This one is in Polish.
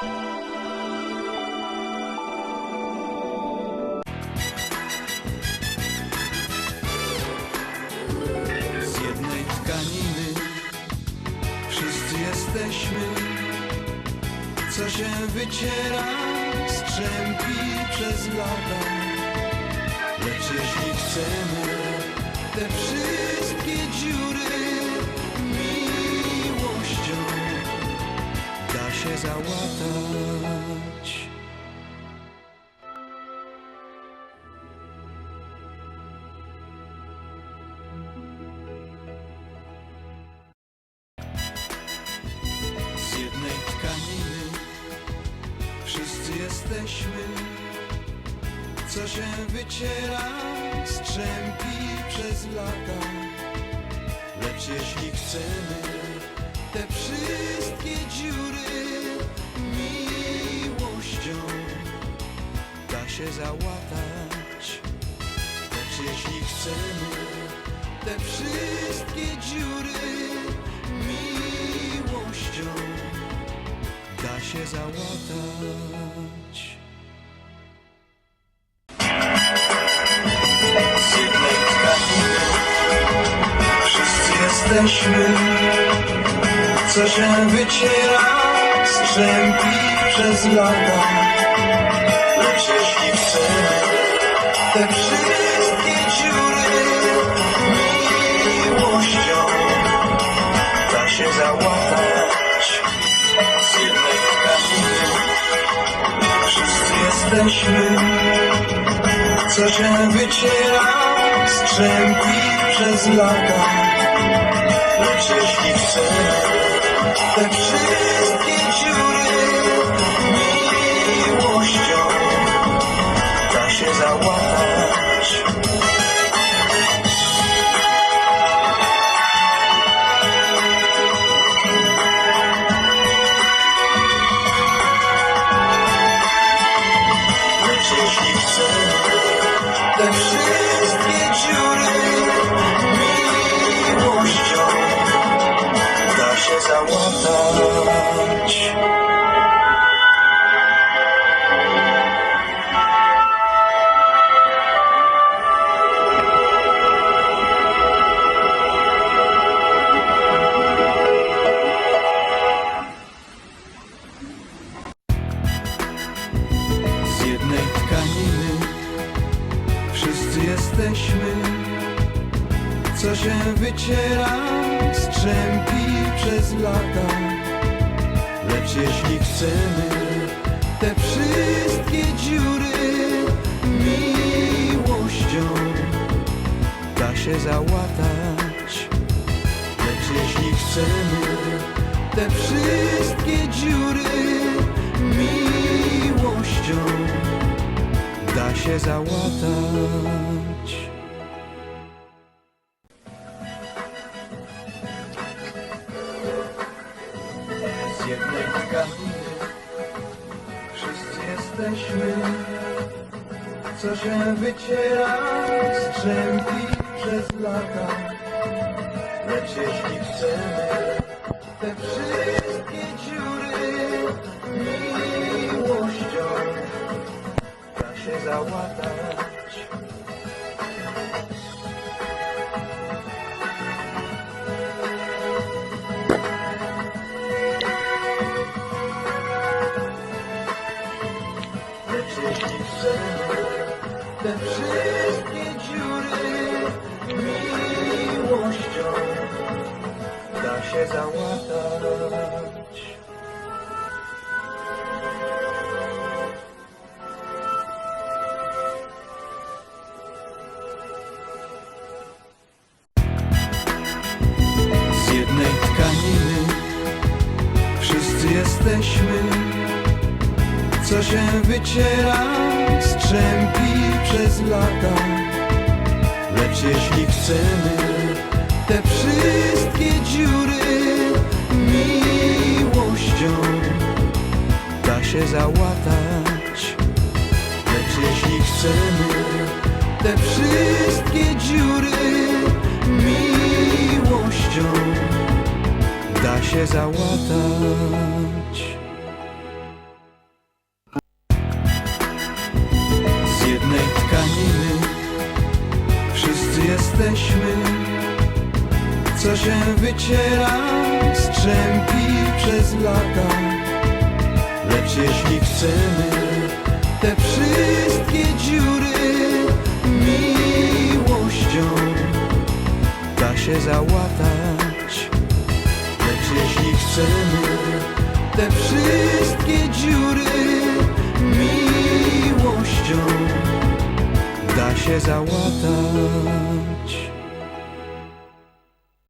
Z jednej tkaniny wszyscy jesteśmy, co się wyciera, strzępi przez lata. Lecz jeśli chcemy te wszystkie załatać. Z jednej tkaniny wszyscy jesteśmy, co się wyciera, strzępi przez lata. Lecz jeśli chcemy te wszystkie dziury się załatać. Lecz jeśli chcemy te wszystkie dziury miłością, da się załatać. Wszyscy jesteśmy, co się wyciera, strzępi przez lata. Chcemy te wszystkie dziury miłością, da się załatać. Z jednej tkaniny wszyscy jesteśmy, co się wyciera, strzępi przez lata. Lecz jeśli chcemy te wszystkie dziury załatać. Lecz jeśli chcemy te wszystkie dziury miłością, da się załatać. Jesteśmy, co się wyciera, strzępi przez lata. Lecz jeśli chcemy te wszystkie dziury miłością, da się załatać. Lecz jeśli chcemy te wszystkie dziury miłością, da się załatać. Z jednej tkaniny wszyscy jesteśmy, co się wyciera, strzępi przez lata. Lecz jeśli chcemy te wszystkie dziury się załatać. Jeśli chcemy te wszystkie dziury miłością, da się załatać. Jesteśmy, co się wyciera, strzępi przez lata. Lecz jeśli chcemy te wszystkie dziury miłością, da się załatać. Lecz jeśli chcemy te wszystkie dziury się załatać. Z jednej tkaniny wszyscy jesteśmy, co się wyciera, strzępi przez lata. Lecz jeśli chcemy te wszystkie dziury miłością, da się załatać. Chcemy te wszystkie dziury miłością da się załatać.